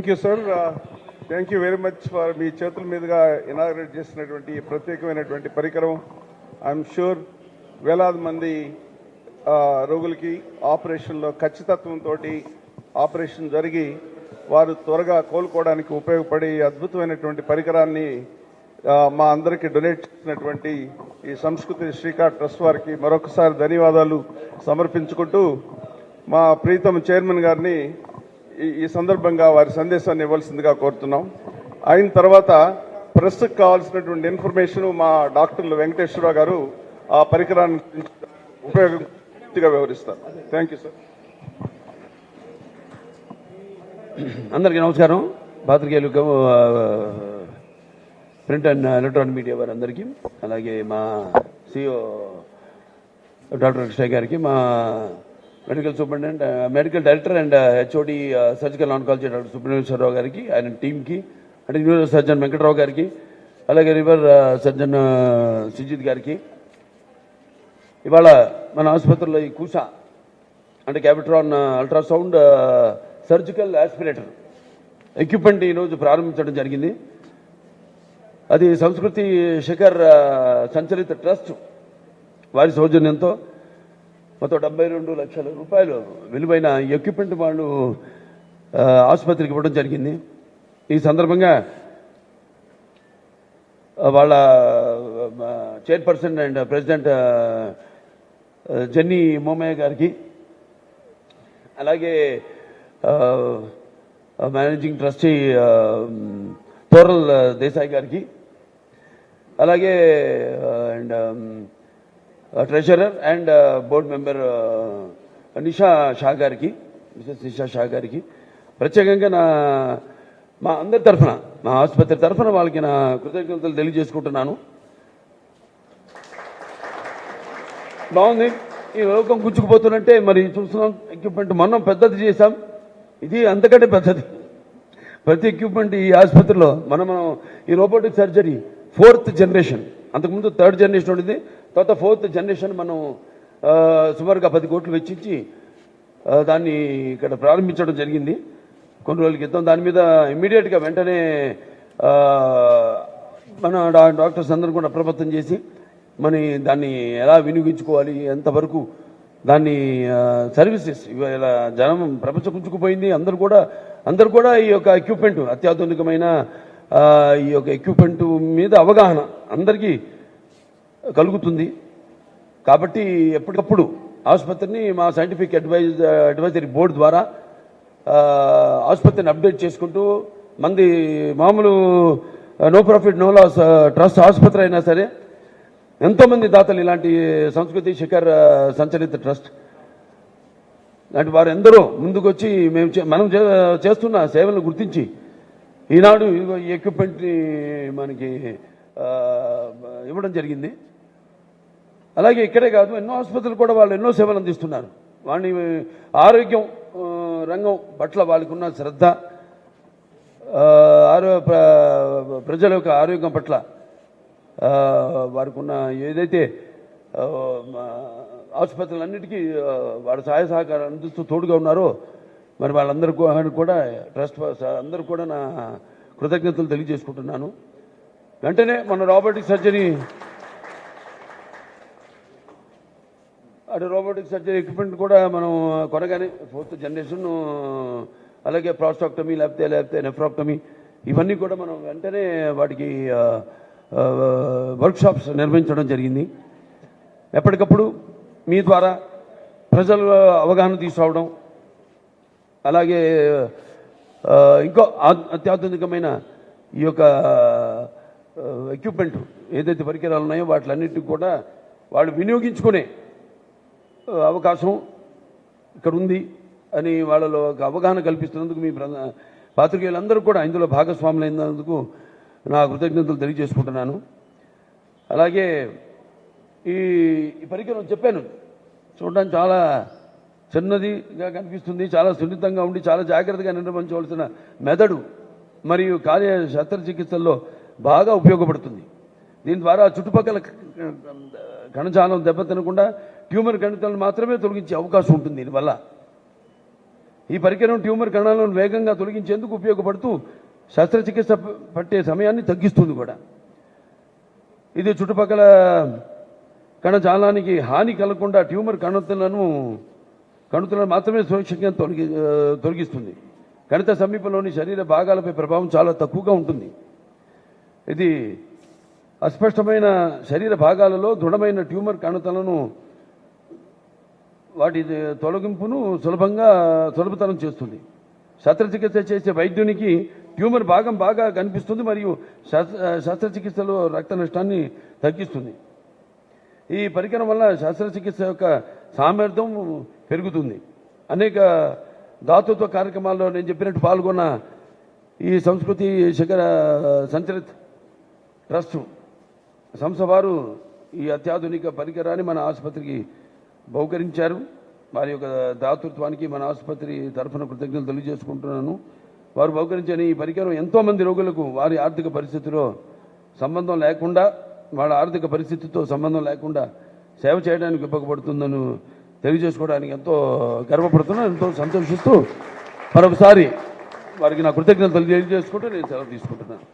Thank you sir thank you very much for మీ చేతుల మీదుగా inaugurate చేసినటువంటి ప్రత్యేకమైనటువంటి పరికరం. ఐఎమ్ షూర్ వేలాది మంది రోగులకి ఆపరేషన్లో ఖచ్చితత్వంతో ఆపరేషన్ జరిగి వారు త్వరగా కోలుకోవడానికి ఉపయోగపడే అద్భుతమైనటువంటి పరికరాన్ని మా అందరికీ డొనేట్ చేసినటువంటి ఈ సంస్కృతి శ్రీకార్ ట్రస్ట్ వారికి మరొకసారి ధన్యవాదాలు సమర్పించుకుంటూ మా ప్రీతమ చైర్మన్ గారిని ఈ- సందర్భంగా వారి సందేశాన్ని ఇవ్వాల్సిందిగా కోరుతున్నాం. అయిన తర్వాత ప్రెస్కి కావాల్సినటువంటి ఇన్ఫర్మేషన్ మా డాక్టర్లు వెంకటేశ్వరరావు గారు ఆ పరికరాన్ని గురించి ఉపయోగం పూర్తిగా వివరిస్తారు. Thank you sir. అందరికీ నమస్కారం. పాత్రికేయులు ప్రింట్ అండ్ ఎలక్ట్రానిక్ మీడియా వారందరికీ అలాగే మా సిఇఓ డాక్టర్ కృష్ణ గారికి మా medical superintendent medical director and HOD surgical oncology doctor Subrahmanyeswara Rao గారికి ఆయన టీమ్కి అంటే న్యూరో సర్జన్ వెంకటరావు గారికి అలాగే రివర్ సర్జన్ సుజిత్ గారికి. ఇవాళ మన ఆసుపత్రిలో ఈ కూసా అంటే cavitron ultrasound surgical aspirator equipment ఈరోజు ప్రారంభించడం జరిగింది. అది సంస్కృతి శిఖర్ సంచరిత సంచలిత ట్రస్ట్ వారి సౌజన్యంతో మొత్తం డెబ్బై రెండు లక్షల రూపాయలు విలువైన ఎక్విప్మెంట్ వాళ్ళు ఆసుపత్రికి ఇవ్వడం జరిగింది. ఈ సందర్భంగా వాళ్ళ chairperson and president Jenny Momaya గారికి అలాగే మేనేజింగ్ ట్రస్టీ తోరల్ దేశాయ్ గారికి అలాగే and treasurer and board member Nisha Shah గారికి మిసెస్ నిషా షా గారికి. ప్రత్యేకంగా నా మా అందరి తరఫున మా ఆసుపత్రి తరఫున వాళ్ళకి నా కృతజ్ఞతలు తెలియజేసుకుంటున్నాను. బాగుంది. ఈ లోకం గుచ్చుకుపోతున్నట్టే మరి చూస్తున్నాం. ఎక్విప్మెంట్ మనం పెద్దది చేశాం. ఇది అంతకంటే పెద్దది. ప్రతి ఎక్విప్మెంట్ ఈ ఆసుపత్రిలో మనం మనం ఈ రోబోటిక్ సర్జరీ ఫోర్త్ జనరేషన్ అంతకుముందు థర్డ్ జనరేషన్ ఉండేది. తర్వాత ఫోర్త్ జనరేషన్ మనం సుమారుగా పది కోట్లు వెచ్చించి దాన్ని ఇక్కడ ప్రారంభించడం జరిగింది. కొన్ని రోజుల క్రితం దాని మీద ఇమ్మీడియట్గా వెంటనే మన డాక్టర్స్ అందరూ కూడా అప్రమత్తం చేసి మన దాన్ని ఎలా వినియోగించుకోవాలి ఎంతవరకు దాన్ని సర్వీసెస్ ఇవాళ జనం ప్రపంచం గుంజుకుపోయింది అందరూ కూడా అందరూ కూడా ఈ యొక్క ఎక్విప్మెంట్ అత్యాధునికమైన ఈ యొక్క ఎక్విప్మెంట్ మీద అవగాహన అందరికీ కలుగుతుంది. కాబట్టి ఎప్పటికప్పుడు ఆసుపత్రిని మా సైంటిఫిక్ అడ్వైజ్ అడ్వైజరీ బోర్డు ద్వారా ఆసుపత్రిని అప్డేట్ చేసుకుంటూ మంది మామూలు no profit no loss trust ఆసుపత్రి అయినా సరే ఎంతోమంది దాతలు ఇలాంటి సంస్కృతి శిఖర్ సంచలిత ట్రస్ట్ లాంటి వారు ఎందరో ముందుకొచ్చి మేము చే- మనం చే- చేస్తున్న సేవలను గుర్తించి ఈనాడు ఇదిగో ఈ ఎక్విప్మెంట్ని మనకి ఇవ్వడం జరిగింది. అలాగే ఇక్కడే కాదు ఎన్నో ఆసుపత్రులు కూడా వాళ్ళు ఎన్నో సేవలు అందిస్తున్నారు. వాణి ఆరోగ్యం రంగం పట్ల వాళ్ళకు ఉన్న శ్రద్ధ ఆరో ప్రజల యొక్క ఆరోగ్యం పట్ల వారికి ఉన్న ఏదైతే మా ఆసుపత్రులన్నిటికీ వారి సహాయ సహకారం అందిస్తూ తోడుగా ఉన్నారో మరి వాళ్ళందరూ కూడా ట్రస్ట్ అందరూ కూడా నా కృతజ్ఞతలు తెలియజేసుకుంటున్నాను. వెంటనే మన రాబోటిక్ సర్జరీ అటు రోబోటిక్ సర్జరీ ఎక్విప్మెంట్ కూడా మనం కొనగానే ఫోర్త్ జనరేషన్ అలాగే ప్రాస్టాక్టమీ లేకపోతే లేకపోతే నెఫ్రాక్టమీ ఇవన్నీ కూడా మనం వెంటనే వాటికి వర్క్షాప్స్ నిర్వహించడం జరిగింది. ఎప్పటికప్పుడు మీ ద్వారా ప్రజల అవగాహన తీసుకురావడం అలాగే ఇంకో అత్యాధునికమైన ఈ యొక్క ఎక్విప్మెంట్ ఏదైతే పరికరాలు ఉన్నాయో వాటిలన్నిటికి కూడా వాళ్ళు వినియోగించుకునే అవకాశం ఇక్కడ ఉంది అని వాళ్ళలో ఒక అవగాహన కల్పిస్తున్నందుకు మీ ప్రధా పాత్రికేయులందరూ కూడా ఇందులో భాగస్వాములైనందుకు నా కృతజ్ఞతలు తెలియజేసుకుంటున్నాను. అలాగే ఈ ఈ పరికరం చెప్పాను. చూడడానికి చాలా చిన్నదిగా కనిపిస్తుంది చాలా సున్నితంగా ఉండి చాలా జాగ్రత్తగా నిర్వహించవలసిన మెదడు మరియు కార్య శస్త్రచికిత్సల్లో బాగా ఉపయోగపడుతుంది. దీని ద్వారా చుట్టుపక్కల కణజాలం దెబ్బతినకుండా ట్యూమర్ కణితాలను మాత్రమే తొలగించే అవకాశం ఉంటుంది దీనివల్ల. ఈ పరికరం ట్యూమర్ కణాలను వేగంగా తొలగించేందుకు ఉపయోగపడుతూ శస్త్రచికిత్స పట్టే సమయాన్ని తగ్గిస్తుంది కూడా. ఇది చుట్టుపక్కల కణజాలానికి హాని కలగకుండా ట్యూమర్ కణతులను కణుతులను మాత్రమే సురక్షితంగా తొలగి తొలగిస్తుంది. కణిత సమీపంలోని శరీర భాగాలపై ప్రభావం చాలా తక్కువగా ఉంటుంది. ఇది అస్పష్టమైన శరీర భాగాలలో దృఢమైన ట్యూమర్ కణతలను వాటి తొలగింపును సులభంగా సులభతరం చేస్తుంది. శస్త్రచికిత్స చేసే వైద్యునికి ట్యూమర్ భాగం బాగా కనిపిస్తుంది మరియు శస్త్ర శస్త్రచికిత్సలో రక్త నష్టాన్ని తగ్గిస్తుంది. ఈ పరికరం వల్ల శస్త్రచికిత్స యొక్క సామర్థ్యం పెరుగుతుంది. అనేక దాతృత్వ కార్యక్రమాల్లో నేను చెప్పినట్టు పాల్గొన్న ఈ సంస్కృతి శిఖర సంచలిత్ ట్రస్ట్ సంస్థ వారు ఈ అత్యాధునిక పరికరాన్ని మన ఆసుపత్రికి బహుకరించారు. వారి యొక్క దాతృత్వానికి మన ఆసుపత్రి తరఫున కృతజ్ఞతలు తెలియజేసుకుంటున్నాను. వారు బహుకరించిన ఈ పరికరం ఎంతోమంది రోగులకు వారి ఆర్థిక పరిస్థితిలో సంబంధం లేకుండా వాళ్ళ ఆర్థిక పరిస్థితితో సంబంధం లేకుండా సేవ చేయడానికి ఉపయోగపడుతుందని తెలియజేసుకోవడానికి ఎంతో గర్వపడుతున్నాను. ఎంతో సంతోషిస్తూ మరొకసారి వారికి నా కృతజ్ఞతలు తెలియజేసుకుంటూ నేను సెలవు తీసుకుంటున్నాను.